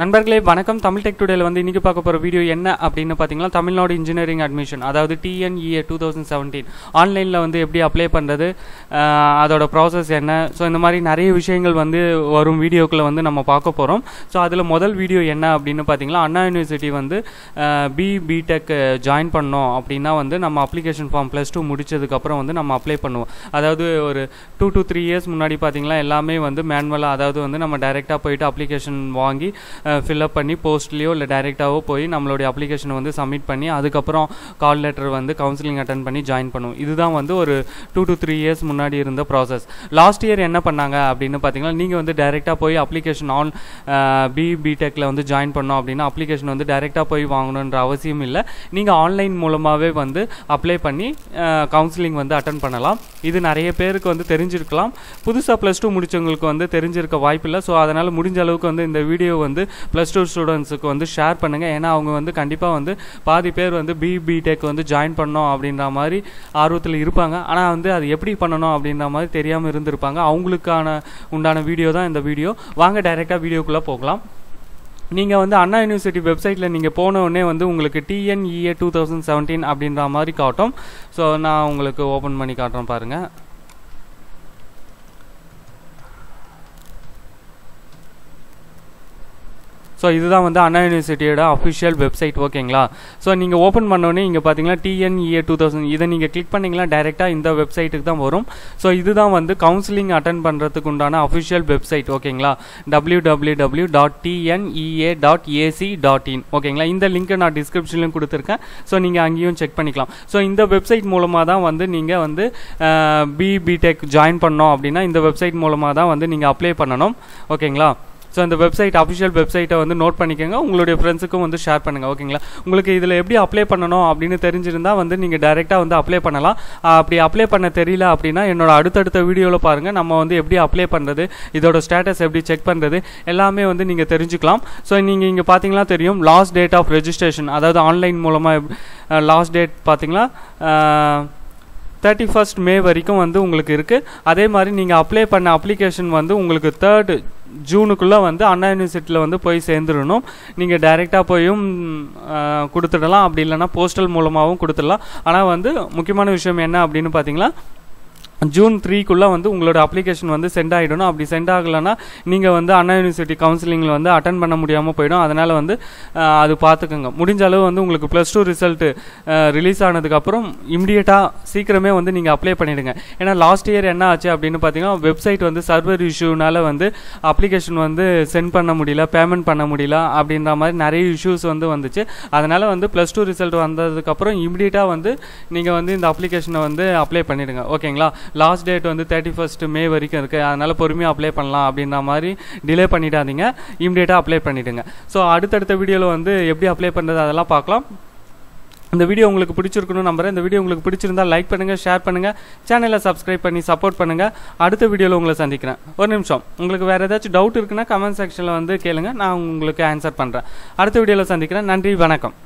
நண்பர்களே வணக்கம். தமிழ் டெக் டுடேல வந்து இன்றைக்கி பார்க்க போகிற வீடியோ என்ன அப்படின்னு பார்த்தீங்கன்னா தமிழ்நாடு இன்ஜினியரிங் அட்மிஷன் அதாவது டிஎன்இஏ டூ தௌசண்ட் செவன்டீன் ஆன்லைனில் வந்து எப்படி அப்ளை பண்ணுறது அதோட ப்ராசஸ் என்ன? ஸோ இந்த மாதிரி நிறைய விஷயங்கள் வந்து வரும் வீடியோக்குள்ளே வந்து நம்ம பார்க்க போகிறோம் ஸோ அதில் முதல் வீடியோ என்ன அப்படின்னு பார்த்தீங்கன்னா அண்ணா யூனிவர்சிட்டி வந்து பி பிடெக் ஜாயின் பண்ணோம் அப்படின்னா வந்து நம்ம அப்ளிகேஷன் ஃபார்ம் ப்ளஸ் டூ முடிச்சதுக்கப்புறம் வந்து நம்ம அப்ளை பண்ணுவோம். அதாவது ஒரு டூ டு த்ரீ இயர்ஸ் முன்னாடி பார்த்தீங்கன்னா எல்லாமே வந்து மேனுவலாக அதாவது வந்து நம்ம டைரெக்டாக போயிட்டு அப்ளிகேஷன் வாங்கி ஃபில்அப் பண்ணி போஸ்ட்லேயோ இல்லை டைரெக்டாகவோ போய் நம்மளுடைய அப்ளிகேஷனை வந்து சப்மிட் பண்ணி அதுக்கப்புறம் கால் லெட்டர் வந்து கவுன்சிலிங் அட்டன் பண்ணி ஜாயின் பண்ணுவோம் இதுதான் வந்து ஒரு டூ டு த்ரீ இயர்ஸ் முன்னாடி இருந்த ப்ராசஸ் லாஸ்ட் இயர் என்ன பண்ணாங்க அப்படின்னு பார்த்தீங்கன்னா நீங்கள் வந்து டைரெக்டாக போய் அப்ளிகேஷன் ஆன் பி பிடெக்கில் வந்து ஜாயின் பண்ணோம் அப்படின்னா அப்ளிகேஷன் வந்து டைரெக்டாக போய் வாங்கணுன்ற அவசியம் இல்லை. நீங்கள் ஆன்லைன் மூலமாகவே வந்து அப்ளை பண்ணி கவுன்சிலிங் வந்து அட்டன் பண்ணலாம். இது நிறைய பேருக்கு வந்து தெரிஞ்சிருக்கலாம். புதுசாக ப்ளஸ் டூ முடிச்சவங்களுக்கு வந்து தெரிஞ்சிருக்க வாய்ப்பில்லை ஸோ அதனால் முடிஞ்ச அளவுக்கு வந்து இந்த வீடியோ வந்து ப்ளஸ் டூ ஸ்டூடெண்ட்ஸுக்கு வந்து ஷேர் பண்ணுங்கள் ஏன்னா அவங்க வந்து கண்டிப்பாக வந்து பாதி பேர் வந்து பி பிடெக் வந்து ஜாயின் பண்ணோம் அப்படின்ற மாதிரி ஆர்வத்தில் இருப்பாங்க. ஆனால் வந்து அது எப்படி பண்ணணும் அப்படின்ற மாதிரி தெரியாமல் இருந்திருப்பாங்க. அவங்களுக்கான உண்டான வீடியோ தான் இந்த வீடியோ வாங்க டைரெக்டாக வீடியோக்குள்ளே போகலாம். நீங்கள் வந்து அண்ணா யூனிவர்சிட்டி வெப்சைட்டில் நீங்கள் போனவுடனே வந்து உங்களுக்கு டிஎன்இஏ டூ தௌசண்ட் செவன்டீன் அப்படின்ற மாதிரி காட்டும். ஸோ நான் உங்களுக்கு ஓப்பன் பண்ணி காட்டுறேன் பாருங்கள் ஸோ இதுதான் வந்து அண்ணா யூனிவர்சிட்டியோட அஃபிஷியல் வெப்சைட் ஓகேங்களா ஸோ நீங்கள் ஓப்பன் பண்ணோன்னே இங்கே பார்த்தீங்கன்னா டிஎன்இஏ டூ தௌசண்ட் இதை நீங்கள் கிளிக் பண்ணிங்கன்னா டேரெக்டாக இந்த வெப்சைட்டுக்கு தான் வரும். ஸோ இதுதான் வந்து கவுன்சிலிங் அட்டன் பண்ணுறதுக்கு உண்டான அஃபிஷியல் வெப்சைட் ஓகேங்களா W W W dot TNEA dot AC dot in ஓகேங்களா இந்த லிங்க்கை நான் டிஸ்கிரிப்ஷன்லையும் கொடுத்துருக்கேன். ஸோ நீங்கள் அங்கேயும் செக் பண்ணிக்கலாம். ஸோ இந்த வெப்சைட் மூலமாக தான் வந்து நீங்கள் வந்து பி பிடெக் ஜாயின் பண்ணோம் அப்படின்னா இந்த வெப்சைட் மூலமாக தான் வந்து நீங்கள் அப்ளை பண்ணணும் ஓகேங்களா ஸோ அந்த வெப்சைட் அஃபிஷியல் வெப்சைட்டை வந்து நோட் பண்ணிக்கோங்க. உங்களுடைய ஃப்ரெண்ட்ஸுக்கும் வந்து ஷேர் பண்ணுங்கள் ஓகேங்களா உங்களுக்கு இதில் எப்படி அப்ளை பண்ணணும் அப்படின்னு தெரிஞ்சிருந்தால் வந்து நீங்கள் டைரெக்டாக வந்து அப்ளை பண்ணலாம். அப்படி அப்ளை பண்ண தெரியல அப்படின்னா என்னோட அடுத்தடுத்த வீடியோவில் பாருங்கள் நம்ம வந்து எப்படி அப்ளை பண்ணுறது இதோட ஸ்டேட்டஸ் எப்படி செக் பண்ணுறது எல்லாமே வந்து நீங்கள் தெரிஞ்சுக்கலாம். ஸோ நீங்கள் இங்கே பார்த்தீங்கன்னா தெரியும் லாஸ்ட் டேட் ஆஃப் ரெஜிஸ்ட்ரேஷன் அதாவது ஆன்லைன் மூலமாக லாஸ்ட் டேட் பார்த்தீங்கன்னா தேர்ட்டி ஃபர்ஸ்ட் மே வரைக்கும் வந்து உங்களுக்கு இருக்குது அதே மாதிரி நீங்கள் அப்ளை பண்ண அப்ளிகேஷன் வந்து உங்களுக்கு தேர்டு ஜூனுக்குள்ளே வந்து அண்ணா யூனிவர்சிட்டியில் வந்து போய் சேர்ந்துடணும். நீங்கள் டைரெக்டாக போயும் கொடுத்துடலாம். அப்படி இல்லைனா போஸ்டல் மூலமாகவும் கொடுத்துடலாம். ஆனால் வந்து முக்கியமான விஷயம் என்ன அப்படின்னு பார்த்தீங்கன்னா ஜூன் த்ரீக்குள்ளே வந்து உங்களோட அப்ளிகேஷன் வந்து சென்ட் ஆகிடணும் அப்படி சென்ட் ஆகலைன்னா நீங்கள் வந்து அண்ணா யூனிவர்சிட்டி கவுன்சிலிங்கில் வந்து அட்டன் பண்ண முடியாமல் போயிடும். அதனால் வந்து அது பார்த்துக்கோங்க முடிஞ்ச அளவு வந்து உங்களுக்கு ப்ளஸ் டூ ரிசல்ட்டு ரிலீஸ் ஆனதுக்கப்புறம் இம்மிடியட்டாக சீக்கிரமே வந்து நீங்கள் அப்ளை பண்ணிவிடுங்க ஏன்னா லாஸ்ட் இயர் என்ன ஆச்சு அப்படின்னு பார்த்தீங்கன்னா வெப்சைட் வந்து சர்வர் இஷ்யூனால் வந்து அப்ளிகேஷன் வந்து சென்ட் பண்ண முடியல பேமெண்ட் பண்ண முடியல அப்படின்ற மாதிரி நிறைய இஷ்யூஸ் வந்து வந்துச்சு. அதனால் வந்து ப்ளஸ் டூ ரிசல்ட் வந்ததுக்கப்புறம் இம்மிடியட்டாக வந்து நீங்கள் வந்து இந்த அப்ளிகேஷனை வந்து அப்ளை பண்ணிவிடுங்க ஓகேங்களா? லாஸ்ட் டேட் வந்து தேர்ட்டி ஃபர்ஸ்ட் மே வரைக்கும் இருக்குது அதனால் பொறுமையாக அப்ளை பண்ணலாம் அப்படின்ற மாதிரி டிலே பண்ணிடாதீங்க. இம்மிடியேட்டாக அப்ளை பண்ணிவிடுங்க ஸோ அடுத்தடுத்த வீடியோவில் வந்து எப்படி அப்ளை பண்ணுறது அதெல்லாம் பார்க்கலாம். இந்த வீடியோ உங்களுக்கு பிடிச்சிருக்கணும் நம்புறேன். இந்த வீடியோ உங்களுக்கு பிடிச்சிருந்தா லைக் பண்ணுங்கள் ஷேர் பண்ணுங்கள் சேனலை சப்ஸ்கிரைப் பண்ணி சப்போர்ட் பண்ணுங்கள் அடுத்த வீடியோவில் உங்களை சந்திக்கிறேன். ஒரு நிமிஷம். உங்களுக்கு வேறு ஏதாச்சும் டவுட் இருக்குன்னா கமெண்ட் செக்ஷனில் வந்து கேளுங்க. நான் உங்களுக்கு ஆன்சர் பண்ணுறேன் அடுத்த வீடியோவில் சந்திக்கிறேன். நன்றி வணக்கம்.